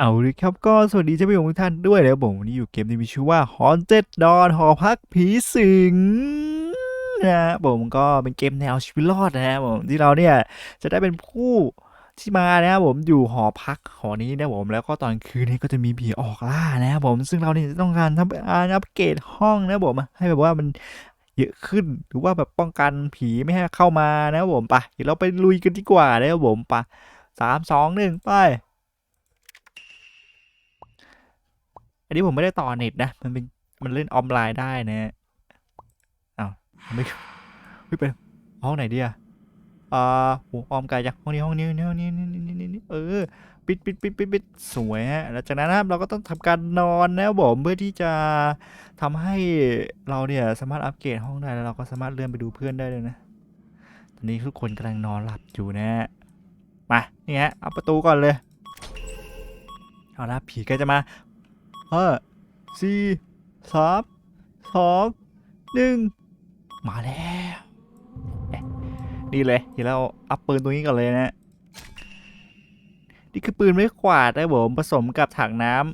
เอาเลยครับก็สวัสดีท่านผู้ชมทุกท่านด้วยนะครับผมวันนี้อยู่เกมที่มีชื่อว่า Haunted Dawn หอพักผีสิงนะผมก็เป็นเกมแนวชีวิตรอดนะผมที่เราเนี่ยจะได้เป็นผู้ที่มานะครับผมอยู่หอพักหอนี้นะผมแล้วก็ตอนคืนนี้ก็จะมีผีออกล่านะครับผมซึ่งเราเนี่ยจะต้องการทำการอัปเกรดห้องนะผมให้แบบว่ามันเยอะขึ้นหรือว่าแบบป้องกันผีไม่ให้เข้ามานะครับผมไปเดี๋ยวเราไปลุยกันดีกว่านะครับผมไปสามสองหนึ่งไป อันนี้ผมไม่ได้ต่อเน็ตนะ มันเป็นมันเล่นออนไลน์ได้นะอ้าวไม่ไม่เป็นห้องไหนดีอะอ่าโหออมไกลจากห้องนี้ห้องนี้ห้องนี้นี่นี่นี่นี่เออปิดปิดปิดปิดปิดสวยฮะแล้วจากนั้นนะครับเราก็ต้องทำการนอนนะครับผมเพื่อที่จะทำให้เราเนี่ยสามารถอัปเกรดห้องได้แล้วเราก็สามารถเลื่อนไปดูเพื่อนได้เลยนะ ตอนนี้ทุกคนกำลังนอนหลับอยู่นะฮะมานี่ฮะเอาประตูก่อนเลยเอาละผีก็จะมา ห้าสี่สามสองหนึ่งมาแล้วนี่เลยเดี๋ยวเราอัพปืนตรงนี้ก่อนเลยนะ นี่คือปืนไม่ขวาดนะผมผสมกับถังน้ำม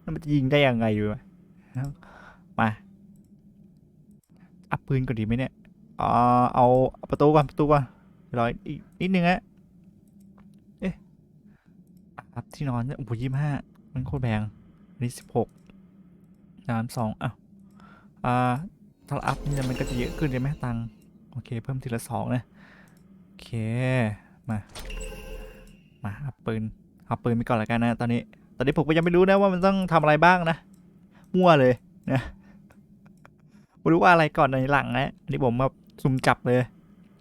แล้วมันจะยิงได้ยังไงอยู่วะมา อัพปืนก่อนดีไหมเนี่ยเอาเอาประตูก่อนประตูก่อนรออีกนิดนึงฮะเอ๊ะอัพที่นอนเนี่ยโอ้โหยี่ห้ามันโคตรแพง นี้สิบหกสามสองอะอ่าถ้าอัพเนี่ยมันก็จะเยอะขึ้นใช่ไหมตังโอเค เพิ่มทีละสองนะโอเค มา มาอัพปืนเอาปืนไปก่อนละกันนะ ตอนนี้ ตอนนี้ผมก็ยังไม่รู้นะว่ามันต้องทำอะไรบ้างนะ มั่วเลยนะไม่รู้ว่าอะไรก่อนในหลังนะอันนี้ผมมาซุ่มจับเลย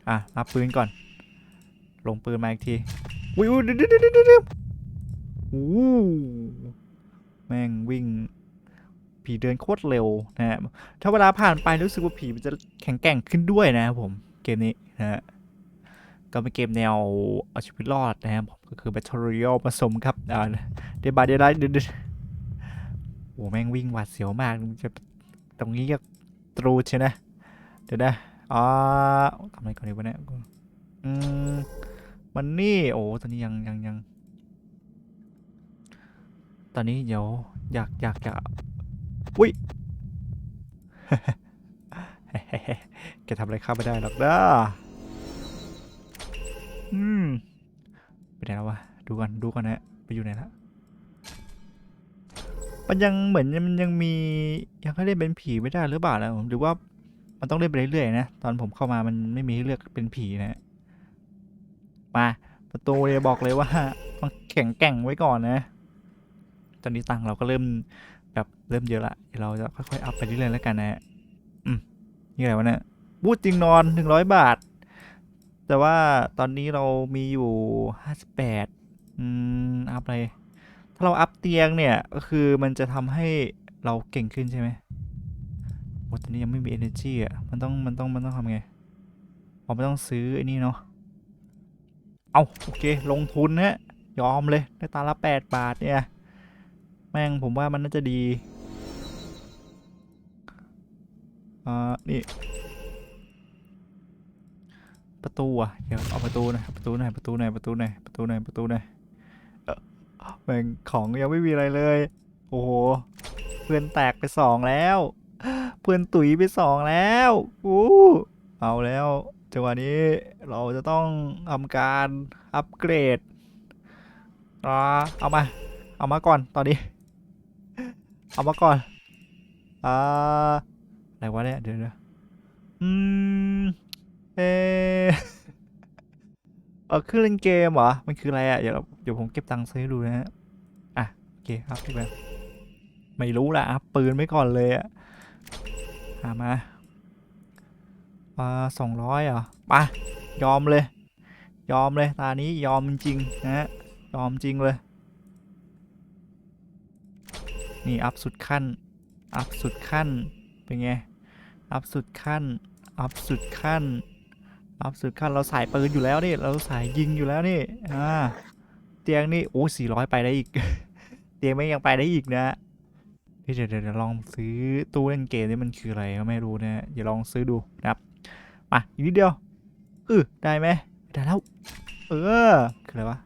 อะรับปืนก่อน ลงปืนมาอีกทีอุ้ยอุ้ยเดี๋ยวเดี๋ยวเดี๋ยวเดี๋ยวโอ้ แม่งวิ่ง ผีเดินโคตรเร็วนะฮะถ้าเวลาผ่านไปรู้สึกว่าผีมันจะแข็งแกร่งขึ้นด้วยนะครับผมเกมนี้นะฮะก็เป็นเกมแนวเอาชีวิตรอดนะครับผมก็คือ Battle Royale ผสมครับอ่าเดบายเดไลท์เดโอ้แม่งวิ่งหวาดเสียวมากจะตรงนี้ก็ตรูใช่นะ เดี๋ยวนะอ่าทำอะไรก่อนดีวะเนี่ยอืมมันนี่ โอ้ ตอนนี้ยังยังยัง ตอนนี้เดี๋ยวอยากอยากอยากอุ้ยแกทำอะไรข้าไม่ได้หรอกนะอืมไปไหนแล้ววะดูกันดูกันนะไปอยู่ไหนละมันยังเหมือนมันยังมียังให้เล่นเป็นผีไม่ได้หรือเปล่านะผมหรือว่ามันต้องเล่นไปเรื่อยๆนะตอนผมเข้ามามันไม่มีให้เลือกเป็นผีนะมาประตูเลยบอกเลยว่าต้องแข็งแกร่งไว้ก่อนนะ ตอนนี้ตังค์เราก็เริ่มแบบเริ่มเยอะละเดี๋ยวเราจะค่อยๆอัพไปเรื่อยๆแล้วกันนะฮะอืมนี่อะไรวะเนี่ยบูธจริงนอนหนึ่งร้อยบาท แต่ว่าตอนนี้เรามีอยู่ห้าสิบแปดอืมอัพอะไรถ้าเราอัพเตียงเนี่ยก็คือมันจะทำให้เราเก่งขึ้นใช่ไหมโอ้ตอนนี้ยังไม่มี energy อะมันต้องมันต้องมันต้องทำไงอ๋อไม่ต้องซื้อไอ้นี่เนาะเอาโอเค ลงทุนนะยอมเลยได้ตาละแปดบาทเนี่ย แม่งผมว่ามันน่าจะดี อ่า นี่ ประตูอะ เดี๋ยวเอาประตูหน่อยประตูหน่อยประตูหน่อยประตูหน่อยประตูหน่อยประตูหน่อยแม่งของยังไม่มีอะไรเลย โอ้โห เพื่อนแตกไปสองแล้ว เพื่อนตุ๋ยไปสองแล้วอู้เอาแล้วจังหวะนี้เราจะต้องทำการอัปเกรดอ่าเอามา เอามาก่อนตอนนี้ เอามาก่อน อ่า อะไรวะเนี่ย เดี๋ยวนะอืมเออเออเครื่องเล่นเกมเหรอ มันคืออะไรอะ เดี๋ยวเดี๋ยวผมเก็บตังค์ซื้อดูนะฮะ อะ โอเคครับพี่แบมไม่รู้ละอัพปืนไว้ก่อนเลยอะ หามาอ่าสองร้อยเหรอไปะยอมเลย ยอมเลย ตานี้ยอมจริงนะฮะ ยอมจริงเลย นี่อัพสุดขั้น อัพสุดขั้น เป็นไง อัพสุดขั้น อัพสุดขั้น อัพสุดขั้น เราสายปืนอยู่แล้วนี่ เราสายยิงอยู่แล้วนี่ อ่า เตียงนี่ โอ้สี่ร้อยไปได้อีก เตียงไม่ยังไปได้อีกนะเดี๋ยวเดี๋ยวเดี๋ยวลองซื้อตู้เล่นเกมนี่มันคืออะไรก็ไม่รู้นะเดี๋ยวลองซื้อดูนะครับ มาอีกนิดเดียวเออได้ไหมได้แล้ว เออ คืออะไรวะ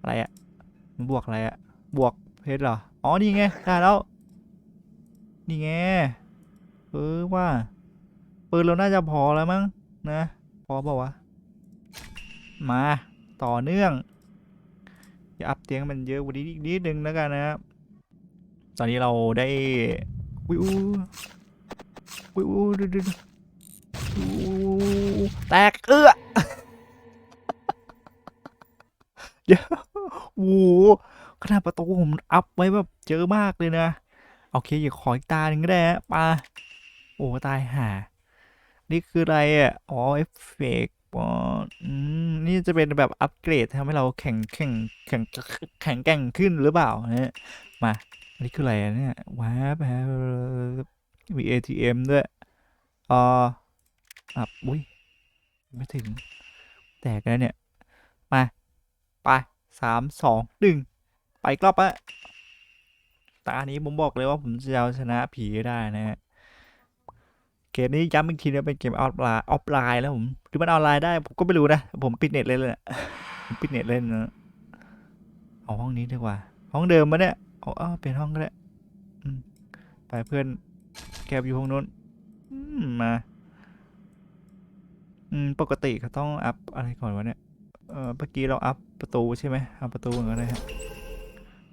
อะไรอะมันบวกอะไรอะบวก เพชรเหรอ อ๋อ นี่ไง ได้แล้ว นี่ไงเออว่าปืนเราน่าจะพอแล้วมั้งนะ พอเปล่าวะ มาต่อเนื่อง อย่าอัพเตียงมันเยอะกว่านี้อีกนิดนึงแล้วกันนะครับตอนนี้เราได้วิววิวดูดูดูแตกเอื้อเดี๋ยวโอ้โห ขนาดประตูผมอัพไว้แบบเจอมากเลยนะโอเคอย่าขออีกตาหนึ่งก็ได้ฮะปาโอ้ตายห่านี่คืออะไรอะอ๋อเอฟเฟกต์อ๋ออืมนี่จะเป็นแบบอัปเกรดทำให้เราแข่งแข่งแข่งแข่งแกร่งขึ้นหรือเปล่าเนี่ยมาอันนี้คืออะไรเนี่ยว้าบฮะมี ATM ด้วยอ๋ออับอุ้ยไม่ถึง แตกแล้วเนี่ย มา ไปสามสองหนึ่ง ไปอีกรอบอะตานี้ผมบอกเลยว่าผมจะเอาชนะผีได้นะฮะเกมนี้ย้ำอีกทีนะเป็นเกมออฟไลน์ออฟไลน์แล้วผมหรือมันออนไลน์ได้ผมก็ไม่รู้นะ ผมปิดเน็ตเล่นเลยนะผมปิดเน็ตเล่นนะเอาห้องนี้ดีกว่า ห้องเดิมมาเนี่ยเอาเอาเปลี่ยนห้องก็ได้ไปเพื่อนแกบอยู่ห้องนู้นมาอืมปกติเขาต้องอัพอะไรก่อนวะเนี่ยเออเมื่อกี้เราอัพประตูใช่ไหมเอาประตูก่อนก็ได้ฮะ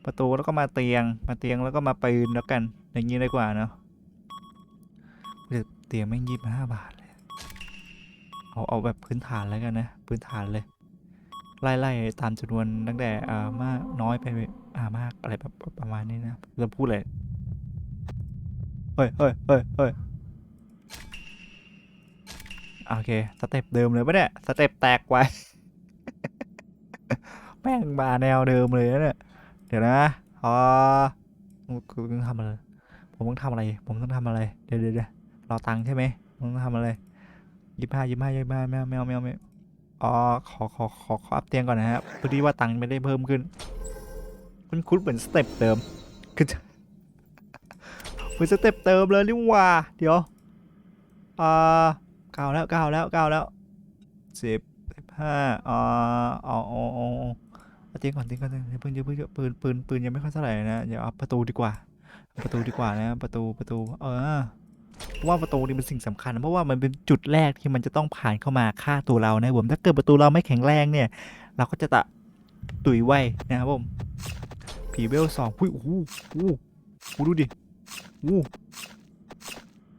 ประตูแล้วก็มาเตียง มาเตียงแล้วก็มาปืนแล้วกัน อย่างนี้ดีกว่าเนาะเดี๋ยวเตียงแม่งยี่สิบห้าบาทเลย เอาเอาแบบพื้นฐานแล้วกันนะ พื้นฐานเลย ไล่ไล่ตามจำนวนตั้งแต่อ่ามากน้อยไปอ่ามากอะไรแบบประมาณนี้นะจะพูดเลยเฮ้ยเฮ้ยเฮ้ยเฮ้ยโอเคสเต็ปเดิมเลยปะเนี่ยสเต็ปแตกไว้ แม่งมาแนวเดิมเลยนะเนี่ย เดี๋ยวนะอ๋อคือต้องทำอะไร ผมต้องทำอะไร ผมต้องทำอะไร เดี๋ยวเดี๋ยวเรอตังค์ใช่ไหมผมต้องทำอะไรยี่ห้ายี่ห้ายี่ห้าแมวแมวแมวแมวอ๋อขอขอขอขออัพเตียงก่อนนะครับพอดีว่าตังค์ไม่ได้เพิ่มขึ้น คุณคุ้นเหมือนสเต็ปเดิมคือจะเหมือนสเต็ปเติมเลยนี่ว่า เดี๋ยวอ่าเก้าแล้วเก้าแล้วเก้าแล้วสิบสิบห้าอ่าอาเอาเอาเอา เตียงก่อนเตียงก่อนเตียงเพิ่งอย่าเพิ่งอย่าปืนปืนปืนยังไม่ค่อยเท่าไหร่นะเดี๋ยวเอาประตูดีกว่า ประตูดีกว่านะประตูประตู เออเพราะว่าประตูนี่เป็นสิ่งสำคัญ เพราะว่ามันเป็นจุดแรกที่มันจะต้องผ่านเข้ามาฆ่าตัวเรานะผมถ้าเกิดประตูเราไม่แข็งแรงเนี่ย เราก็จะตะตุยไวนะครับผมผีเวลสองอุ้ยโอ้โหโอ้โหดูดิโอ้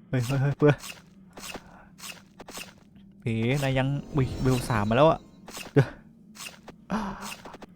เฮ้ยเฮ้ยเฮ้ยเพื่อเอ๋นายยังอุ้ยเวลสามมาแล้วอะเดี๋ยว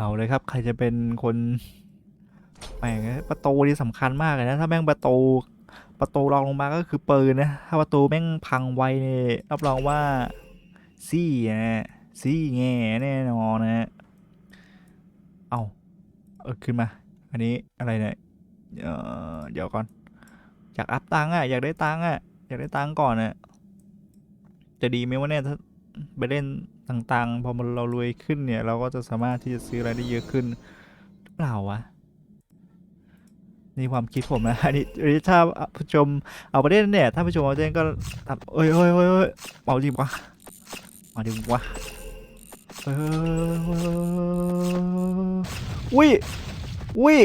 เอาเลยครับ ใครจะเป็นคนแม่งประตูนี่สำคัญมากเลยนะ ถ้าแม่งประตูประตูรองลงมาก็คือปืนนะ ถ้าประตูแม่งพังไวเนี่ยรับรองว่าซี่นะซี่แง่แน่นอนนะเอาเออขึ้นมา อันนี้อะไรเนี่ยเออเดี๋ยวก่อน อยากอัพตังค์อะ อยากได้ตังค์อะ อยากได้ตังค์ก่อนอะ จะดีไหมวะเนี่ยถ้าไปเล่น ต่างๆ พอมันเรารวยขึ้นเนี่ย เราก็จะสามารถที่จะซื้ออะไรได้เยอะขึ้นหรือเปล่าวะนี่ความคิดผมนะอันนี้ถ้าผู้ชมเอาไปเล่นเนี่ยถ้าผู้ชมเอาไปเล่นก็ทำเอ้ยเอ้ยเอ้ยเอ้ยเอาจริงวะมาดิวะเอ้ยเอ้ยเอ้ย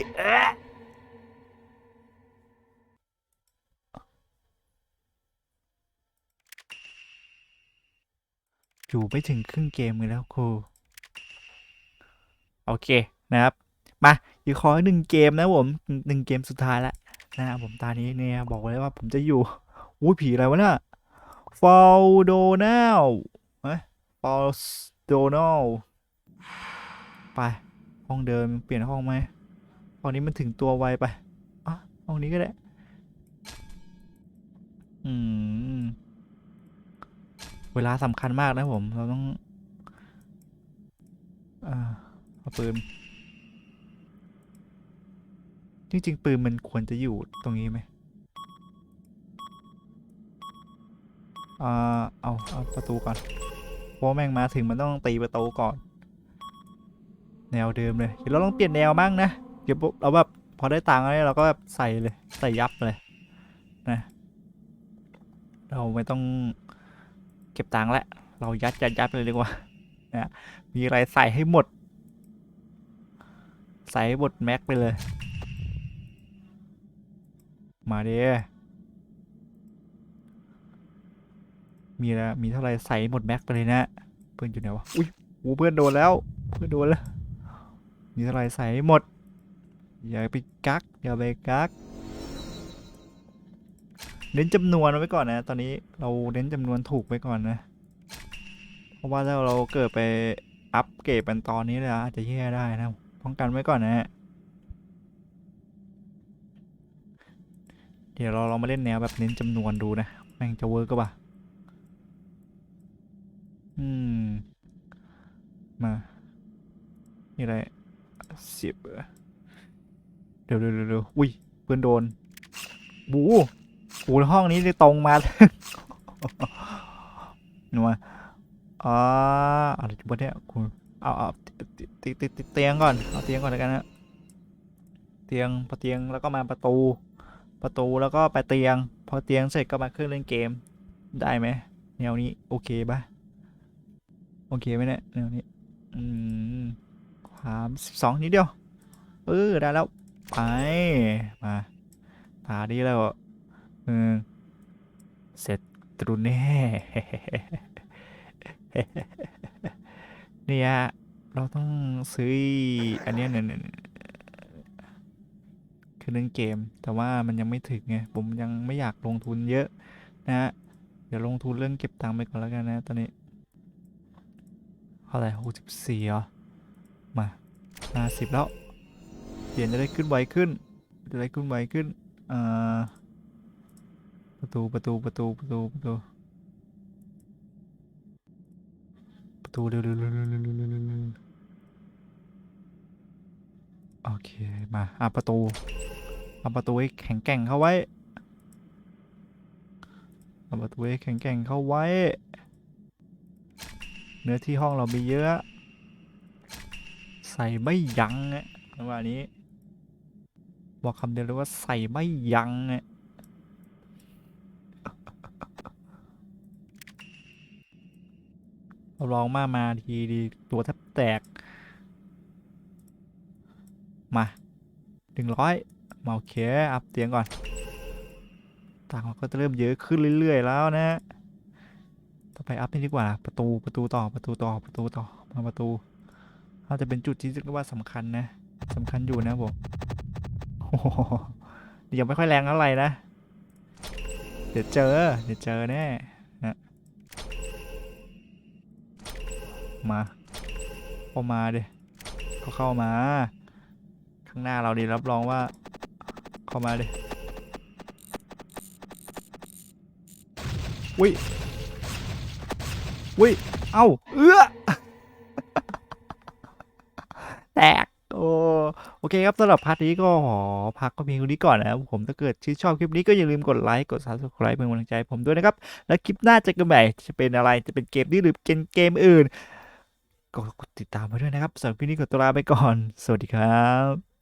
อยู่ไม่ถึงครึ่งเกมเลยแล้วครูโอเคนะครับ มาอีกขอหนึ่งเกมนะผมหนึ่งเกมสุดท้ายแล้วนะครับผมตานี้เนี่ยบอกเลยว่าผมจะอยู่อุ้ยผีอะไรวะเนี่ยฟอลโดนัลเฮ้ยฟอลโดนัลไป ห้องเดิมเปลี่ยนห้องไหมห้องนี้มันถึงตัวไวไปอะห้องนี้ก็ได้ อืม เวลาสำคัญมากนะผม เราต้องเอาปืน จริงๆปืนมันควรจะอยู่ตรงนี้ไหมอ่าเอาเอาประตูก่อนเพราะแม่งมาถึงมันต้องตีประตูก่อน แนวเดิมเลย เดี๋ยวเราต้องเปลี่ยนแนวบ้างนะ เดี๋ยวเราแบบพอได้ตังค์แล้วเราก็แบบใส่เลย ใส่ยับเลยนะ เราไม่ต้อง เก็บตังค์แล้วเรายัดยัดยัดเลยดีกว่านะมีอะไรใส่ให้หมด ใส่ให้หมดแม็กไปเลย มาเด้มีแล้วมีเท่าไรใส่หมดแม็กไปเลยนะเพื่อนอยู่ไหนวะอุ้ยโอ้เพื่อนโดนแล้ว เพื่อนโดนแล้ว มีเท่าไรใส่ให้หมดอย่าไปกักอย่าไปกัก เน้นจำนวนไว้ก่อนนะ ตอนนี้เราเน้นจำนวนถูกไว้ก่อนนะ เพราะว่าถ้าเราเกิดไปอัปเกรดเป็นตอนนี้เลยอาจจะแย่ได้นะป้องกันไว้ก่อนนะฮะเดี๋ยวเราลองมาเล่นแนวแบบเน้นจำนวนดูนะ แม่งจะเวิร์กก็ปะอืม มา นี่อะไรสิบเรอเดี๋ยวเดี๋ยวเดี๋ยวเดี๋ยวอุ้ยเพื่อนโดนบู บูห้องนี้เลยตรงมาหนูมาอ๋ออะไรจุดเนี่ยคุณเอาเอาติติติติเตียงก่อนเอาเตียงก่อนแล้วกันนะเตียงพอเตียงแล้วก็มาประตู ประตูแล้วก็ไปเตียง พอเตียงเสร็จก็มาเครื่องเล่นเกม ได้ไหมแนวนี้โอเคปะโอเคไหมเนี่ยแนวนี้อืมสามสิบสองนิดเดียวเออได้แล้วไปมาตาดีแล้ว เออเสร็จตรุแน่เนี่ยเราต้องซื้ออันเนี้ยเนี่ยเนี่ยเนี่ยคือเล่นเกม แต่ว่ามันยังไม่ถึงไง ผมยังไม่อยากลงทุนเยอะนะฮะ เดี๋ยวลงทุนเรื่องเก็บตังค์ไปก่อนแล้วกันนะตอนนี้เท่าไหร่หกสิบสี่เหรอ มาห้าสิบแล้ว เปลี่ยนจะได้ขึ้นไวขึ้น จะได้ขึ้นไวขึ้น อ่า ประตูประตูประตูประตูประตูประตูเร็วเร็วเร็วเร็วโอเคมาอะประตูเอาประตูให้แข็งแกร่งเข้าไว้เอาประตูให้แข็งแกร่งเข้าไว้ เนื้อที่ห้องเรามีเยอะ ใส่ไม่ยั้งอะว่านี้ บอกคำเดียวเลยว่าใส่ไม่ยั้งอะ เราลองมามาทีดีตัวแทบแตก มาหนึ่งร้อยมาโอเคอัพเตียงก่อนต่างค์เราก็จะเริ่มเยอะขึ้นเรื่อย ๆ แล้วนะต่อไปอัพนี่ดีกว่าประตูประตูต่อประตูต่อประตูต่อมาประตูน่าจะเป็นจุดที่เรียกว่าสำคัญนะสำคัญอยู่นะผมโอ้โหยังไม่ค่อยแรงเท่าไหร่นะ เดี๋ยวเจอ เดี๋ยวเจอแน่ มาเข้ามาเดิเขาเข้ามา ข้างหน้าเราดีรับรองว่า เข้ามาเดิอุ้ยอุ้ยเอ้าเอื้อแตกโอ้โอเคครับสำหรับพาร์ทนี้ก็ขอพักก็เพียงเท่านี้ก่อนนะครับผมถ้าเกิดชื่นชอบคลิปนี้ก็อย่าลืมกดไลค์กด subscribe เป็นกำลังใจผมด้วยนะครับ และคลิปหน้าจะกันใหม่จะเป็นอะไรจะเป็นเกมนี้หรือเป็นเกมอื่น ก็กดติดตามไปด้วยนะครับสำหรับคลิปนี้ขอตัวลาไปก่อน สวัสดีครับ